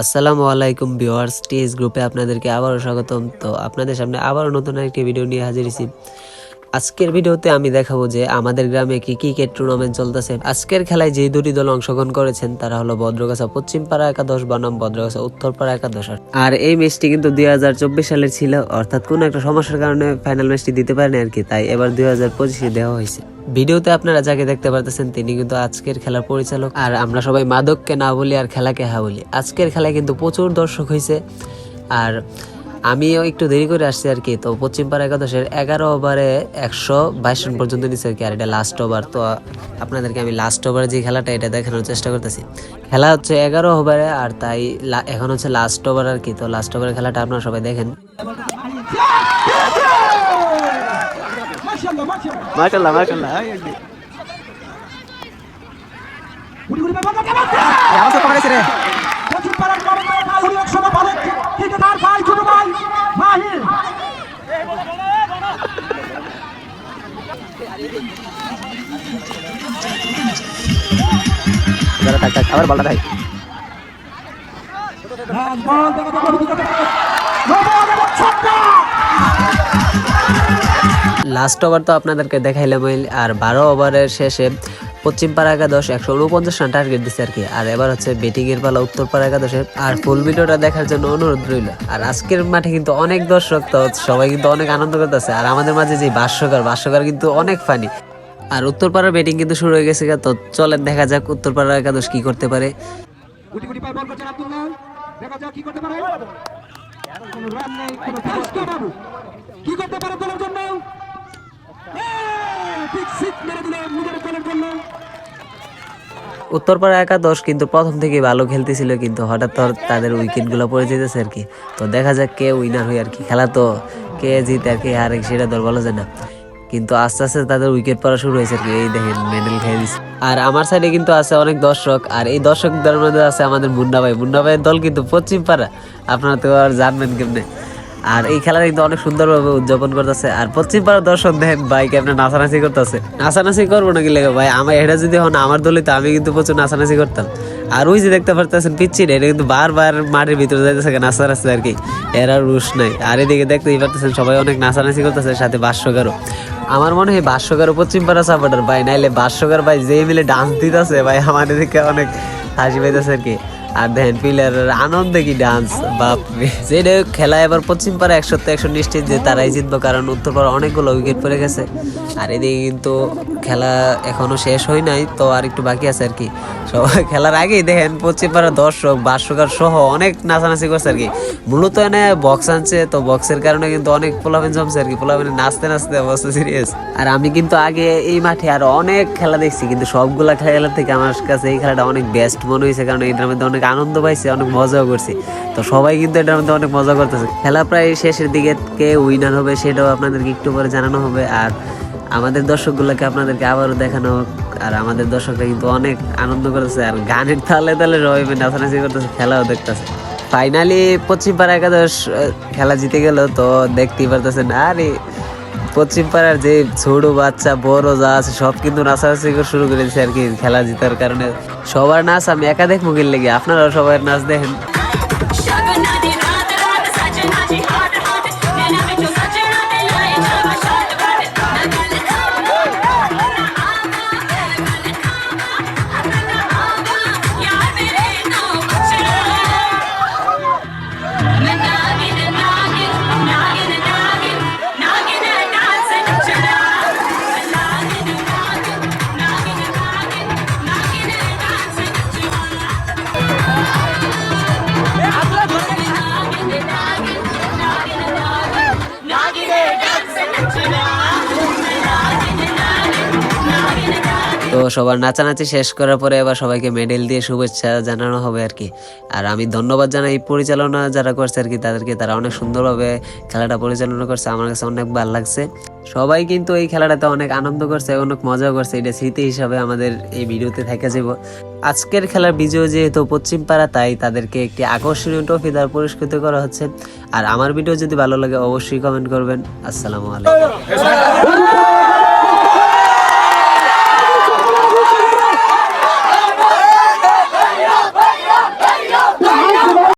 আসসালামু আলাইকুম viewers, T S গ্রুপে আপনাদেরকে আবারও স্বাগতম। তো আপনাদের সামনে আবারও নতুন একটি ভিডিও নিয়ে হাজির হয়েছি। আজকের ভিডিওতে আমি দেখাবো যে আমাদের গ্রামে কি ক্রিকেট টুর্নামেন্ট চলতেছে। আজকের খেলায় যে দুটি দল অংশগ্রহণ করেছেন, তারা হলো পশ্চিম পাড়া একাদশ, বনাম বদ্রগাছা উত্তর পাড়া একাদশ। আর এই ম্যাচটি কিন্তু দুই হাজার চব্বিশ সালের ছিল, অর্থাৎ কোনো একটা সমস্যার কারণে ফাইনাল ম্যাচটি দিতে পারেনি আর কি, তাই এবার দুই হাজার পঁচিশে দেওয়া হয়েছে। ভিডিওতে আপনারা যাকে দেখতে পারতেছেন, তিনি কিন্তু আজকের খেলার পরিচালক। আর আমরা সবাই মাদককে না বলি আর খেলাকে হা বলি। আজকের খেলায় কিন্তু প্রচুর দর্শক হয়েছে। আর আমিও একটু দেরি করে আসছি আর কি। তো পশ্চিমপাড়া একাদশের এগারো ওভারে একশো বাইশ রান পর্যন্ত নিচ্ছে আর কি। আর এটা লাস্ট ওভার তো আপনাদেরকে আমি লাস্ট ওভারে যে খেলাটা এটা দেখানোর চেষ্টা করতেছি। খেলা হচ্ছে এগারো ওভারে আর তাই এখন হচ্ছে লাস্ট ওভার আর কি। তো লাস্ট ওভারের খেলাটা আপনারা সবাই দেখেন। মাশাল্লাহ মাশাল্লাহ আমার তো কমেছে রে। আবার বলটা লাস্ট ওভার তো আপনাদেরকে দেখাইলাম আর বারো ওভারের শেষে পশ্চিম পাড়া একাদশ একশো উনপঞ্চাশ রান টার্গেট দিচ্ছে আর কি। আর এবার হচ্ছে ব্যাটিং এর পালা উত্তর পাড়া একাদশের আর ফুল ভিডিওটা দেখার জন্য অনুরোধ রইল। আর আজকের মাঠে কিন্তু অনেক দর্শক তো সবাই কিন্তু অনেক আনন্দ করতেছে। আর আমাদের মাঝে যে ভাষ্যকার ভাষ্যকার কিন্তু অনেক ফানি আর উত্তর পাড়ার ব্যাটিং কিন্তু শুরু হয়ে গেছে গা, তো চলেন দেখা যাক উত্তর পাড়া একাদশ কি করতে পারে। গুটি গুটি পায় বল করছেন আব্দুল্লাহ। দেখা যাক কি করতে পারে। কোনো রান নেই কোনো বাবু। কি করতে পারে দলের জন্য? ঠিক সিট মেরে দিল নিজের দলের জন্য। উত্তরপাড়া একাদশ কিন্তু প্রথম থেকে ভালো খেলতেছিল কিন্তু হঠাৎ তাদের উইকেটগুলো পড়ে যেতেছে আর কি। তো দেখা যাক কে উইনার হয়ে আর কি খেলা তো কে জিতে আর কে হারে সেটা তোর বলা যায় না। কিন্তু আস্তে আস্তে তাদের উইকেট পড়া শুরু হয়েছে আর কি। এই দেখেন মেডেল খেয়ে দিচ্ছে আর আমার সাইডে কিন্তু আছে অনেক দর্শক, আর এই দর্শকদের মধ্যে আছে আমাদের মুন্না ভাই। মুন্না ভাইয়ের দল কিন্তু পশ্চিম পাড়া। আপনারা তো আর জানবেন কেমনে। আর এই খেলা কিন্তু অনেক সুন্দরভাবে উদযাপন করতেছে। আর পশ্চিম পাড়ার দর্শক দেখেন, ভাই কেমনে নাচানাচি করতেছে। নাচানাচি করব নাকি লেগে ভাই? আমার এটা যদি হন, আমার দলে তো, আমি কিন্তু প্রচুর নাচানাচি করতাম। আর ওই যে দেখতে পারতেছেন পিচ্ছি এটা কিন্তু বারবার মাঠের ভিতরে যাইতেছে আছে আর কি। এরা রুশ নাই। আর এদিকে দেখতেই পারতেছেন সবাই অনেক নাচানাচি করতেছে, সাথে ভাষ্যকারও আমার মনে হয় ভাষ্যকার পশ্চিম পাড়া সাপোর্টার ভাই, নাইলে ভাষ্যকার ভাই যে মিলে ডান্স দিতেছে ভাই, আমার এদিকে অনেক হাসি পাইতেছে আর কি। আর দেখেন প্লেয়ারের আনন্দে কি ডান্স বাপরে যেটা খেলা এবার পশ্চিম পাড়া একশো তো একশো নিশ্চিত যে তারাই জিতবো, কারণ উত্তর পাড়া অনেকগুলো উইকেট পড়ে গেছে। আর এদিকে কিন্তু খেলা এখনও শেষ হয় নাই, তো আর একটু বাকি আছে আর কি। সবাই খেলার আগেই দেখেন পশ্চিম পাড়া দর্শক বাসকার সহ অনেক নাচানাচি করছে আর কি। মূলত এনে বক্স আনছে, তো বক্সের কারণে কিন্তু অনেক পোলাপেন জমছে আর কি। পোলাপেন নাচতে নাচতে অবস্থা সিরিয়াস আর আমি কিন্তু আগে এই মাঠে আর অনেক খেলা দেখছি, কিন্তু সবগুলা খেলার থেকে আমার কাছে এই খেলাটা অনেক বেস্ট মনে হয়েছে, কারণ এটার মধ্যে অনেক আনন্দ পাইছে, অনেক মজাও করছি। তো সবাই কিন্তু এটার মধ্যে অনেক মজা করতেছে। খেলা প্রায় শেষের দিকে কে উইনার হবে সেটাও আপনাদেরকে একটু পরে জানানো হবে। আর আমাদের দর্শকগুলোকে আপনাদেরকে আবারও দেখানো হোক। আর আমাদের দর্শকরা কিন্তু অনেক আনন্দ করতেছে। আর গানের তালে তালে মিলে নাচানাচি করতেছে, খেলাও দেখতেছে। ফাইনালি পশ্চিম পাড়া একাদশ খেলা জিতে গেল, তো দেখতেই পারতেছেন। আরে পশ্চিম পাড়ার যে ছোট বাচ্চা, বড় যা আছে, সব কিন্তু নাচানাচি করে শুরু করেছে আর কি খেলা জিতার কারণে। সবার নাচ আমি একা গেলে লেগে আপনারাও সবার নাচ দেখেন। তো সবার নাচানাচি শেষ করার পরে এবার সবাইকে মেডেল দিয়ে শুভেচ্ছা জানানো হবে আর কি। আর আমি ধন্যবাদ জানাই পরিচালনা যারা করছে আর কি, তাদেরকে। তারা অনেক সুন্দরভাবে খেলাটা পরিচালনা করছে, আমার কাছে অনেক ভালো লাগছে। সবাই কিন্তু এই খেলাটাতে অনেক আনন্দ করছে, অনেক মজা করছে, এটা স্মৃতি হিসাবে আমাদের এই ভিডিওতে থেকে যাব। আজকের খেলার বিজয় যেহেতু পশ্চিম পাড়া, তাই তাদেরকে একটি আকর্ষণীয় ট্রফি দ্বারা পুরস্কৃত করা হচ্ছে। আর আমার ভিডিও যদি ভালো লাগে, অবশ্যই কমেন্ট করবেন। আসসালামু আলাইকুম।